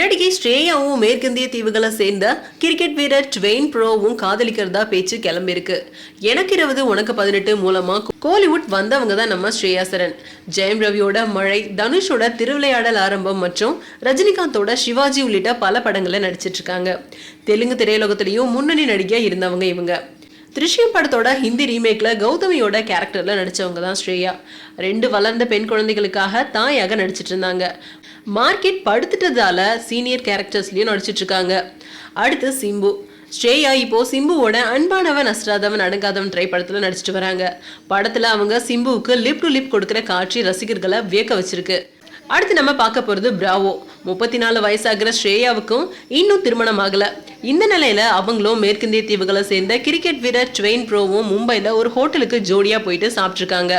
நடிகை ஸ்ரேயாவும் மேற்கிந்திய தீவுகளை சேர்ந்த கிரிக்கெட் வீரர் ட்வெயின் ப்ரோவும் காதலிக்கிறதா பேச்சு கிளம்பியிருக்கு. எனக்கு இருபது உனக்கு பதினெட்டு மூலமா கோலிவுட் வந்தவங்க தான் நம்ம ஸ்ரேயா சரண் ஜெயம் ரவியோட மழை தனுஷோட திருவிளையாடல் ஆரம்பம் மற்றும் ரஜினிகாந்தோட சிவாஜி உள்ளிட்ட பல படங்களில் நடிச்சிட்டு இருக்காங்க தெலுங்கு திரையுலகத்திலையும் முன்னணி நடிகையா இருந்தவங்க இவங்க. திருஷ்யம் படத்தோட ஹிந்தி ரீமேக்கில் கௌதமியோட கேரக்டரில் நடித்தவங்க தான் ஸ்ரேயா. ரெண்டு வளர்ந்த பெண் குழந்தைகளுக்காக தாயாக நடிச்சிட்டு இருந்தாங்க. மார்க்கெட் படுத்துட்டதால சீனியர் கேரக்டர்ஸ்லையும் நடிச்சிட்டு இருக்காங்க. அடுத்து சிம்பு. ஸ்ரேயா இப்போ சிம்புவோட அன்பானவன் அஸ்ராதவன் அடங்காதவன் திரைப்படத்தில் நடிச்சிட்டு வராங்க. படத்தில் அவங்க சிம்புவுக்கு லிப் டு லிப் கொடுக்குற காட்சி ரசிகர்களை வியக்க வச்சிருக்கு. அடுத்து நம்ம பார்க்க போகிறது பிராவோ முப்பத்தி நாலு வயசாகிற ஸ்ரேயாவுக்கும் இன்னும் திருமணம் ஆகல இந்த நிலையில அவங்களும் மேற்கிந்திய தீவுகளை சேர்ந்த கிரிக்கெட் வீரர் ட்வெயின் ப்ரோவும் மும்பைல ஒரு ஹோட்டலுக்கு ஜோடியா போயிட்டு சாப்பிட்ருக்காங்க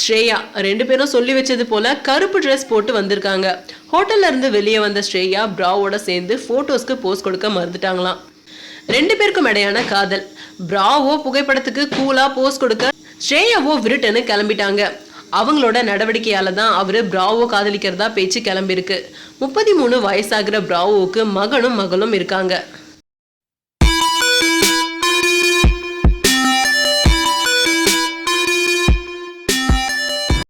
ஸ்ரேயா ரெண்டு பேரும் சொல்லி வச்சது போல கருப்பு ட்ரெஸ் போட்டு வந்திருக்காங்க. ஹோட்டல்ல இருந்து வெளியே வந்த ஸ்ரேயா ப்ராவோட சேர்ந்து போட்டோஸ்க்கு போஸ்ட் கொடுக்க மறந்துட்டாங்களாம் ரெண்டு பேருக்கும் இடையான காதல். பிராவோ புகைப்படத்துக்கு கூலா போஸ் கொடுக்க ஸ்ரேயாவோ விருட்டன்னு கிளம்பிட்டாங்க. அவங்களோட நடவடிக்கையால தான் அவரு பிராவோ காதலிக்கிறதா பேச்சு கிளம்பியிருக்கு. முப்பத்தி மூணு வயசாகிற பிராவோவுக்கு மகனும் மகளும் இருக்காங்க.